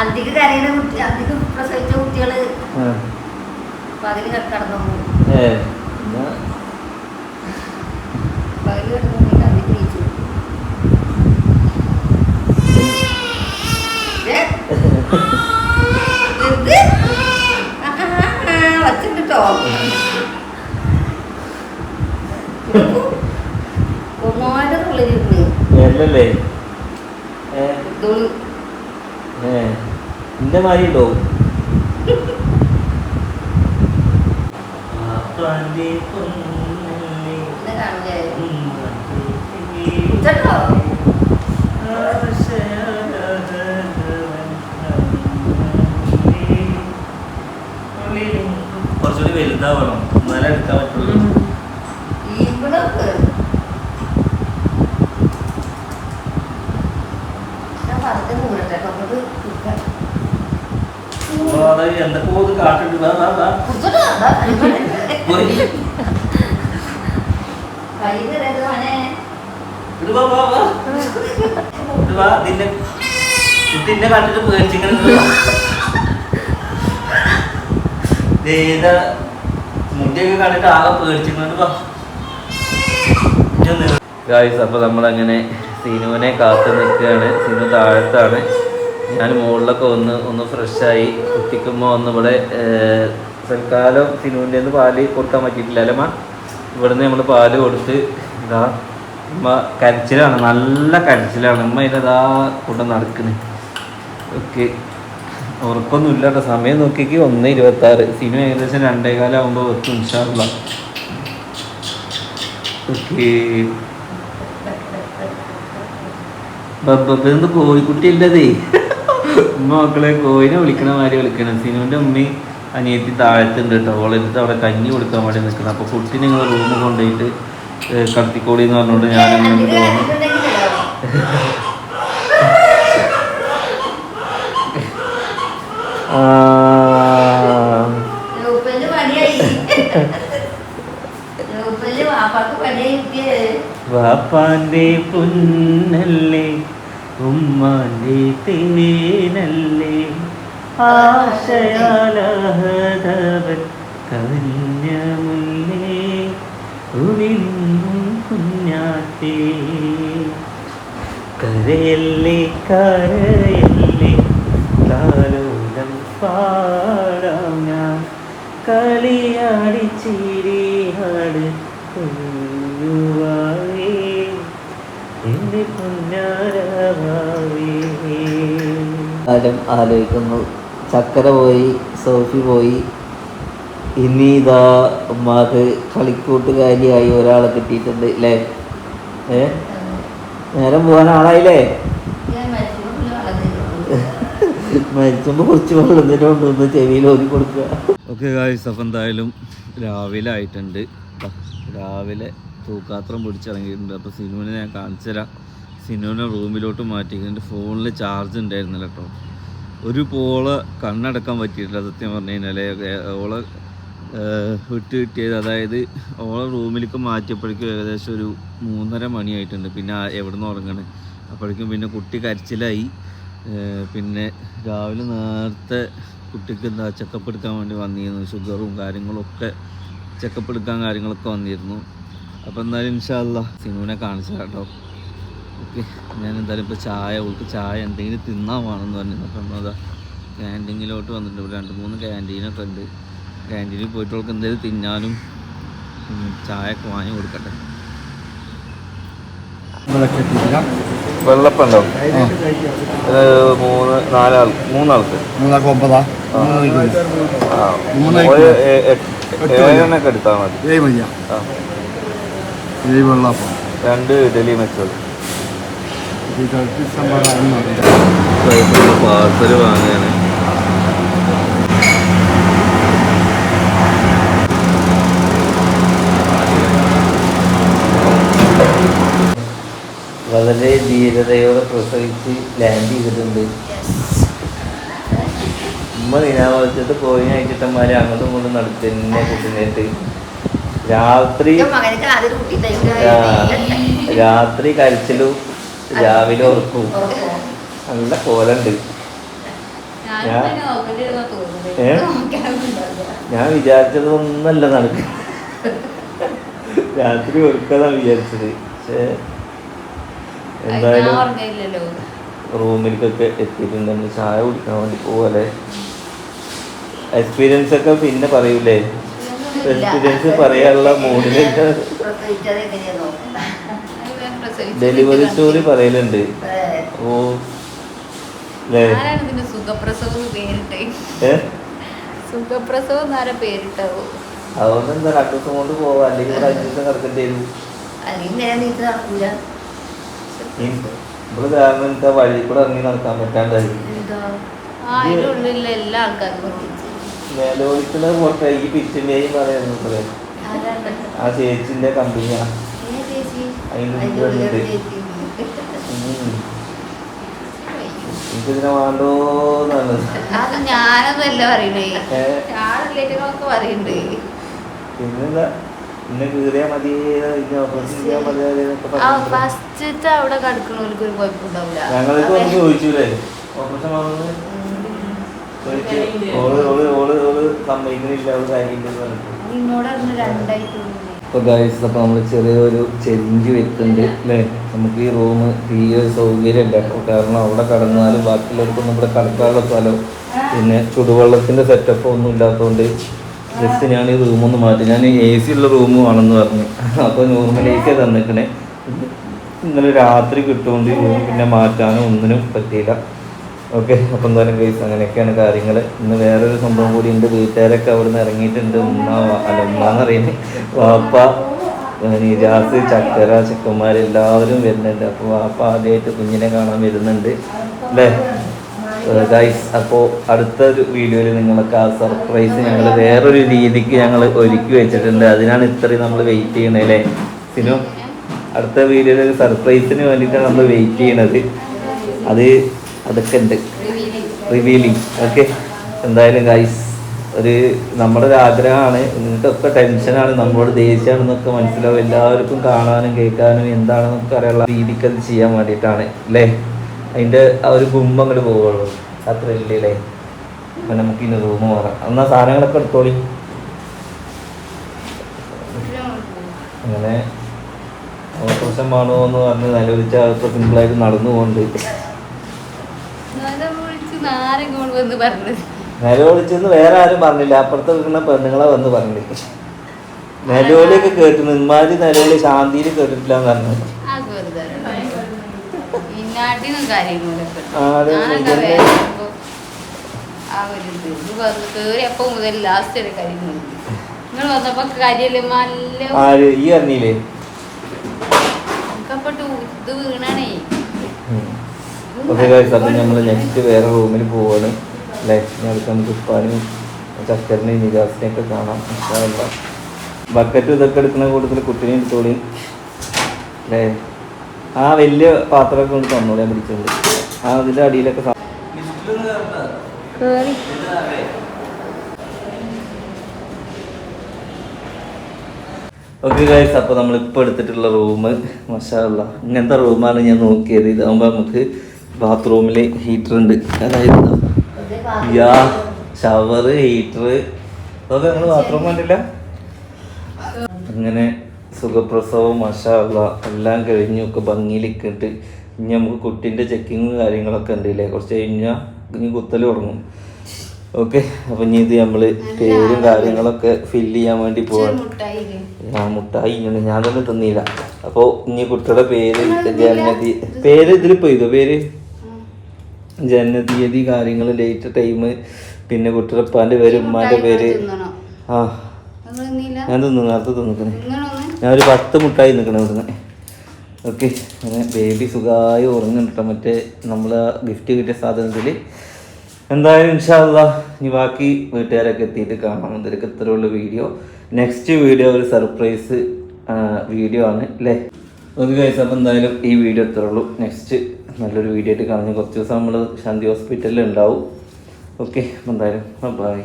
അന്തിക്ക് കരയുന്ന കുട്ടി അന്തിക്ക് പ്രസവിച്ച കുട്ടികൾ. പകൽ കിടന്നു എന്നാ പകൽ കിടന്നു അന്തിക്ക്? ആ, ആ, ആ, വച്ചിട്ടോ ഒന്നായിട്ട് തുള്ളിരുന്ന് അല്ലല്ലേ ഏ ഇതോൾ ഏ എന്റെ മാതിരി ഉണ്ടാവും കുറച്ചുകൂടി വലുതാവണം. എന്നാലേ എടുക്കാൻ പറ്റുള്ളൂ ഈമ്പിളൊക്കെ ഞാൻ പറഞ്ഞത് മൂരട്ടെ കൊണ്ട് അപ്പൊ അത് എന്തൊക്കെയോ ഇത് കാട്ടിട്ട് വാ, വാ, വാ. പോയി. കണ്ടിട്ട് പേടിച്ചിങ്ങനെ മുടിയൊക്കെ കണ്ടിട്ട് ആകെ ഗായ്സ് അപ്പോൾ നമ്മളങ്ങനെ സിനുവിനെ കാത്തു നിൽക്കുകയാണ്. സിനു താഴത്താണ്. ഞാൻ മുകളിലൊക്കെ ഒന്ന് ഒന്ന് ഫ്രഷായി കുത്തിക്കുമ്പോൾ ഒന്ന് ഇവിടെ തൽക്കാലം സിനുവിന്റെ നിന്ന് പാൽ കൊടുക്കാൻ പറ്റിയിട്ടില്ല. അല്ലമ്മ ഇവിടുന്ന് നമ്മൾ പാൽ കൊടുത്ത് ഇതാ ഉമ്മ കരച്ചിലാണ് നല്ല കരച്ചിലാണ്. ഉമ്മ ഇതാ കൊണ്ട് നടക്കുന്നത് ഓക്കെ. ഉറക്കൊന്നും കേട്ടോ. സമയം നോക്കിക്ക്. ഒന്ന് ഇരുപത്തി ആറ് സിനിമ ഏകദേശം രണ്ടേകാലം ആകുമ്പോൾ എത്തും ഉഷാറുള്ള ഓക്കെ. ബബ്ബന്ന് കോഴിക്കുട്ടി ഉള്ളതേ ഉമ്മ മക്കളെ കോഴിനെ വിളിക്കണ മാതിരി വിളിക്കണം. സിനുവിന്റെ ഉമ്മയും അനിയത്തി താഴത്തുണ്ട് കേട്ടോ ഓളെടുത്ത് അവിടെ കഞ്ഞി കൊടുക്കാൻ വേണ്ടി നിൽക്കുന്നത് അപ്പോൾ കുട്ടി നിങ്ങൾ റൂമിൽ കൊണ്ടുപോയിട്ട് കത്തിക്കോളി എന്ന് പറഞ്ഞുകൊണ്ട് ഞാൻ അങ്ങോട്ട് തോന്നി വാപ്പാന്റെ പുന്നല്ലേ ഉമ്മാന്റെ തേനല്ലേ. ആശയാലഹതവൻ കവിഞ്ഞ മുല്ലേ ഉവിന്നും കുഞ്ഞാത്തേ കരയല്ലേ കരയല്ലേ കാലോലം പാടാം ഞാൻ. കളിയാടി ചിരിയാട് കുഞ്ഞുവാവേ എന്റെ പൊന്നാരവാവേ കാലം ആലോചിക്കുന്നു. ചക്കര പോയി സോഫി പോയി. ഇനി ഇതാ ഉമ്മാക്ക് കളിക്കൂട്ടുകാരിയായി ഒരാളെ കിട്ടിയിട്ടുണ്ട് അല്ലേ ഏ? നേരം പോകാൻ ആളായില്ലേ? ഞാൻ മരിച്ചു വളർന്നു മരിച്ചുമ്പോൾ കുറച്ച് വെള്ളത്തിന്റെ കൊണ്ടൊന്ന് ചെവിയിൽ ഓതി കൊടുക്കുക. ഓക്കെ ഗായ്സ് അപ്പം എന്തായാലും രാവിലെ ആയിട്ടുണ്ട്. ദാ രാവിലെ തൂക്കാത്രം പിടിച്ചിറങ്ങിയിട്ടുണ്ട്. അപ്പോൾ സിനുവിനെ ഞാൻ കാണിച്ചു തരാം സിനുവിനെ റൂമിലോട്ട് മാറ്റിയിട്ടുണ്ട്. ഫോണിൽ ചാർജ് ഉണ്ടായിരുന്നില്ല കേട്ടോ ഒരു പോൾ കണ്ണടക്കാൻ പറ്റിയിട്ടില്ല സത്യം പറഞ്ഞു കഴിഞ്ഞാൽ ഓളെ വിട്ട് കിട്ടിയത് അതായത് ഓളെ റൂമിലേക്ക് മാറ്റിയപ്പോഴേക്കും ഏകദേശം ഒരു മൂന്നര മണിയായിട്ടുണ്ട്. പിന്നെ എവിടെ നിന്ന് ഉറങ്ങണേ? അപ്പോഴേക്കും പിന്നെ കുട്ടി കരച്ചിലായി. പിന്നെ രാവിലെ നേരത്തെ കുട്ടിക്ക് എന്താ ചെക്കപ്പ് എടുക്കാൻ വേണ്ടി വന്നിരുന്നു. ഷുഗറും കാര്യങ്ങളൊക്കെ ചെക്കപ്പ് എടുക്കാൻ കാര്യങ്ങളൊക്കെ വന്നിരുന്നു. അപ്പോൾ എന്തായാലും ഇൻഷാല്ല സിനുവിനെ കാണിച്ചു കേട്ടോ ഓക്കെ ഞാൻ എന്തായാലും ഇപ്പോൾ ചായ ഓൾക്ക് ചായ എന്തെങ്കിലും തിന്നാൻ വേണമെന്ന് പറഞ്ഞു. അപ്പം അതാ ക്യാന്റീനിലോട്ട് വന്നിട്ടുണ്ട്. ഇവിടെ രണ്ട് മൂന്ന് ക്യാന്റീനൊക്കെ ഉണ്ട്. ക്യാന്റീനിൽ പോയിട്ട് ഓൾക്ക് എന്തെങ്കിലും തിന്നാനും ചായ ഒക്കെ വാങ്ങി കൊടുക്കട്ടെ. മൂന്ന് നാലാൾ മൂന്നാൾക്ക്. മൂന്നാൾക്ക് ഒമ്പതാ? ഏഴെണ്ണൊക്കെ എടുത്താൽ മതി. ഏഴ് വെള്ളപ്പം രണ്ട് ഡൽഹി സംഭവം പാർസൽ വാങ്ങുകയാണ് വളരെ ധീരതയോടെ പ്രസവിച്ച് ലാൻഡ് ചെയ്തിട്ടുണ്ട്. ഉമ്മ ദിനാവച്ചത്ത് കോഴിനെ അയച്ചിട്ടന്മാരെ അങ്ങോട്ടും ഇങ്ങോട്ടും നടത്തി തന്നെ കുട്ടിനേട്ട്. രാത്രി രാത്രി കരച്ചിലും രാവിലെ ഉറക്കും. നല്ല കോലുണ്ട്. ഞാൻ വിചാരിച്ചതൊന്നല്ല നടക്കും. രാത്രി ഒരുക്കതാണ് വിചാരിച്ചത്. പക്ഷേ എന്തായാലും. റൂമിലേക്കൊക്കെ എത്തിയിട്ടുണ്ട്. ചായ കുടിക്കാൻ വേണ്ടി പോവല്ലേ? എക്സ്പീരിയൻസ് ഒക്കെ പിന്നെ പറയൂലേ? എക്സ്പീരിയൻസ് പറയാനുള്ള മൂഡിലേക്ക് പ്രസവിച്ചത് എങ്ങനെയാ നോക്കണ്ട. അത് ഞാൻ പ്രസവിച്ച് ഡെലിവറി സ്റ്റോറി പറയലുണ്ട്. ഓ സുഖപ്രസവം പേരിട്ടേ? ഏ? സുഖപ്രസവം എന്നാരാ പേരിട്ടാവോ? അതുകൊണ്ട് എന്താ രണ്ടു ദിവസം കൊണ്ട് പോവാ. അല്ലെങ്കിൽ ഒരു അഞ്ചു ദിവസം കിടക്കേണ്ടി വരും. അല്ലെങ്കിൽ നേരെ നീട്ട് നടക്കൂല. നമ്മൾ കാരണം എന്താ? വഴി കൂടെ ഇറങ്ങി നടക്കാൻ പറ്റാണ്ടായി. ഈ പറയുന്നത്? ആ ചേച്ചിന്റെ കമ്പനിയാ. ഉണ്ട്. എനിക്കിതിനെ വേണ്ടോന്നാണ്. അത് ഞാനതല്ല പറയണേ. ഏ? ഞാൻ റിലേറ്റീവൊക്കെ പറയണ്ടേ. പിന്നെന്താ? ഇന്നെ കീറിയാ മതി ഇന്നെ ഓപ്പറേഷൻ ചെയ്യാൻ ആ പറഞ്ഞിട്ട്. ഫസ്റ്റത്തെ അവിടെ കിടക്കണവർക്ക് ഒരു കുഴപ്പമുണ്ടാവില്ല ഞങ്ങൾക്ക് ഒന്ന് ചോദിച്ചൂലേ? ഓപ്പറേഷൻ വന്നത് ചോദിച്ചു ഓൾ ഓൾ ഓൾ ഓൾ സമ്മതിക്കുന്നില്ല അവൾ കാര്യമില്ലെന്ന് പറഞ്ഞു നിന്നോടായിരുന്നു രണ്ടായിട്ടുള്ളൂ അപ്പോൾ ഗൈസ് അപ്പോൾ നമ്മൾ ചെറിയൊരു ചെരിഞ്ച് വെക്കുന്നുണ്ട് അല്ലേ നമുക്ക് ഈ റൂം തീരെ സൗകര്യമില്ല. കാരണം അവിടെ കടന്നാലും ബാക്കിയുള്ളവർക്കൊന്നും ഇവിടെ കടക്കാനുള്ള സ്ഥലം പിന്നെ ചുടുവെള്ളത്തിന്റെ സെറ്റപ്പ് ഒന്നും ഇല്ലാത്തതുകൊണ്ട് ജസ്റ്റ് ഞാൻ ഈ റൂമൊന്ന് മാറ്റി. ഞാൻ എ സി ഉള്ള റൂം വേണമെന്ന് പറഞ്ഞു. അപ്പോൾ നോർമൽ എ സി തന്നിക്കണേ. ഇന്നലെ രാത്രി കിട്ടുകൊണ്ട് റൂം പിന്നെ മാറ്റാനും ഒന്നിനും പറ്റിയില്ല. ഓക്കെ അപ്പം എന്തായാലും കേസ് അങ്ങനെയൊക്കെയാണ് കാര്യങ്ങൾ ഇന്ന് വേറൊരു സംഭവം കൂടി ഉണ്ട്. വീട്ടുകാരൊക്കെ അവിടെ നിന്ന് ഇറങ്ങിയിട്ടുണ്ട്. ഉമ്മ അല്ല ഉമ്മാന്ന് പറയുന്നത് വാപ്പ നിരാസ് ചക്കര ചെക്കന്മാർ എല്ലാവരും വരുന്നുണ്ട്. അപ്പോൾ വാപ്പ ആദ്യമായിട്ട് കുഞ്ഞിനെ കാണാൻ വരുന്നുണ്ട്. അല്ലേ? ഗൈസ് അപ്പോൾ അടുത്ത ഒരു വീഡിയോയിൽ നിങ്ങൾക്ക് ആ സർപ്രൈസ് ഞങ്ങൾ വേറൊരു രീതിക്ക് ഞങ്ങൾ ഒരുക്കി വെച്ചിട്ടുണ്ട്. അതിനാണ് ഇത്രയും നമ്മൾ വെയിറ്റ് ചെയ്യണത് അല്ലേ? സിനു അടുത്ത വീഡിയോയിൽ സർപ്രൈസിന് വേണ്ടിയിട്ടാണ് നമ്മൾ വെയിറ്റ് ചെയ്യണത്. അത് അതൊക്കെ ഉണ്ട് റിവീലിംഗ് ഓക്കെ എന്തായാലും ഗൈസ് ഒരു നമ്മുടെ ഒരു ആഗ്രഹമാണ്. നിങ്ങൾക്കൊക്കെ ടെൻഷനാണ് നമ്മളോട് ദേഷ്യമാണെന്നൊക്കെ മനസ്സിലാവും. എല്ലാവർക്കും കാണാനും കേൾക്കാനും എന്താണെന്നൊക്കെ അറിയാനുള്ള രീതിക്ക് അത് ചെയ്യാൻ വേണ്ടിയിട്ടാണ്. അല്ലേ അതിന്റെ ആ ഒരു ഗുമ്പ് അങ്ങോട്ട് പോവുള്ളൂ അത്ര ഇല്ലേ അല്ലേ അപ്പം നമുക്ക് ഇനി റൂം മാറാം. എന്നാൽ സാധനങ്ങളൊക്കെ എടുത്തോളി. അങ്ങനെ. ഓപ്പറേഷൻ വേണോ എന്ന് പറഞ്ഞ് നിലവിളിച്ച ഇപ്പോൾ സിമ്പിളായിട്ട് നടന്നു പോകുന്നുണ്ട് വിളിച്ച് വന്ന് പറഞ്ഞത്. നിലവിളിച്ചെന്ന് വേറെ ആരും പറഞ്ഞില്ല. അപ്പുറത്ത് നിൽക്കുന്ന പെണ്ണുങ്ങളെ വന്ന് പറഞ്ഞില്ല? നിലവിളിയൊക്കെ കേട്ടു ഇമാതിരി നിലവിളി ശാന്തിയിൽ കേട്ടിട്ടില്ല എന്ന് പറഞ്ഞു ഈ അറിഞ്ഞില്ലേ ഇത് വീണാണേ. ഓക്കെ ഗൈസ് അപ്പം നമ്മൾ നെക്സ്റ്റ് വേറെ റൂമിൽ പോവാണ്. ലൈഫിനെ അടുത്ത് നമുക്ക് ഉപ്പാനും ചക്കറിനെയും നിജാസിനെയും ഒക്കെ കാണാം. ബക്കറ്റ് ഇതൊക്കെ എടുക്കുന്ന കൂട്ടത്തിൽ കുട്ടീനെ എടുത്തോളിയും അല്ലേ ആ വലിയ പാത്രമൊക്കെ കൊണ്ട് തന്നോളി ഞാൻ പിടിച്ചോണ്ട്. ആ അതിന്റെ അടിയിലൊക്കെ ഓക്കെ ഗൈസ് അപ്പോൾ നമ്മളിപ്പോൾ എടുത്തിട്ടുള്ള റൂം മഷാല്ല ഇങ്ങനത്തെ റൂമാണ് ഞാൻ നോക്കിയത്. ഇതാകുമ്പോൾ നമുക്ക് ബാത്റൂമിൽ ഹീറ്റർ ഉണ്ട് അതായത് യാ ഷവർ ഹീറ്റർ അതൊക്കെ നിങ്ങൾ ബാത്റൂം കണ്ടില്ല? അങ്ങനെ സുഖപ്രസവം മഷാല്ല എല്ലാം കഴിഞ്ഞു. ഒക്കെ ഭംഗിയിലിക്കിട്ട് ഇനി നമുക്ക് കുട്ടീന്റെ ചെക്കിങ്ങും കാര്യങ്ങളൊക്കെ ഉണ്ടല്ലേ? കുറച്ച് കഴിഞ്ഞാൽ ഇനി കുത്തൽ തുടങ്ങും. ഓക്കെ അപ്പം ഇനി ഇത് നമ്മൾ പേരും കാര്യങ്ങളൊക്കെ ഫില്ല് ചെയ്യാൻ വേണ്ടി പോവാണ് ഞാൻ മുട്ടായി ഇങ്ങനെ ഞാൻ തന്നെ തന്നില്ല അപ്പോൾ ഇനി കുട്ടിയുടെ പേര് ജനനതി പേര് ഇതിലിപ്പോ ഇതോ പേര്? ജനനതീയതി കാര്യങ്ങൾ ഡേറ്റ് ടൈം പിന്നെ കുട്ടിയുടെ പേര് ഉമ്മാന്റെ പേര്. ആ. ഞാൻ തിന്നു നേരത്തെ തിന്നിക്കണേ. ഞാൻ ഒരു പത്ത് മുട്ടായി നിൽക്കണേ ഇവിടുന്ന്. ഓക്കെ അങ്ങനെ ബേബി സുഖമായി ഉറങ്ങുന്നുട്ടോ മറ്റേ നമ്മൾ ഗിഫ്റ്റ് കിട്ടിയ സാധനത്തിൽ എന്തായാലും ഇൻഷാല്ല ഇനി ബാക്കി വീട്ടുകാരൊക്കെ എത്തിയിട്ട് കാണാം. ഇതിലൊക്കെ ഇത്രയുള്ള വീഡിയോ. നെക്സ്റ്റ് വീഡിയോ ഒരു സർപ്രൈസ് വീഡിയോ ആണ് അല്ലേ ഓക്കെ കഴിച്ചപ്പോൾ എന്തായാലും ഈ വീഡിയോ ഇത്രേ ഉള്ളൂ. നെക്സ്റ്റ് നല്ലൊരു വീഡിയോ ആയിട്ട് കാണുന്നു കുറച്ച് ദിവസം നമ്മൾ ശാന്തി ഹോസ്പിറ്റലിൽ ഉണ്ടാവും. ഓക്കെ എന്തായാലും ബൈ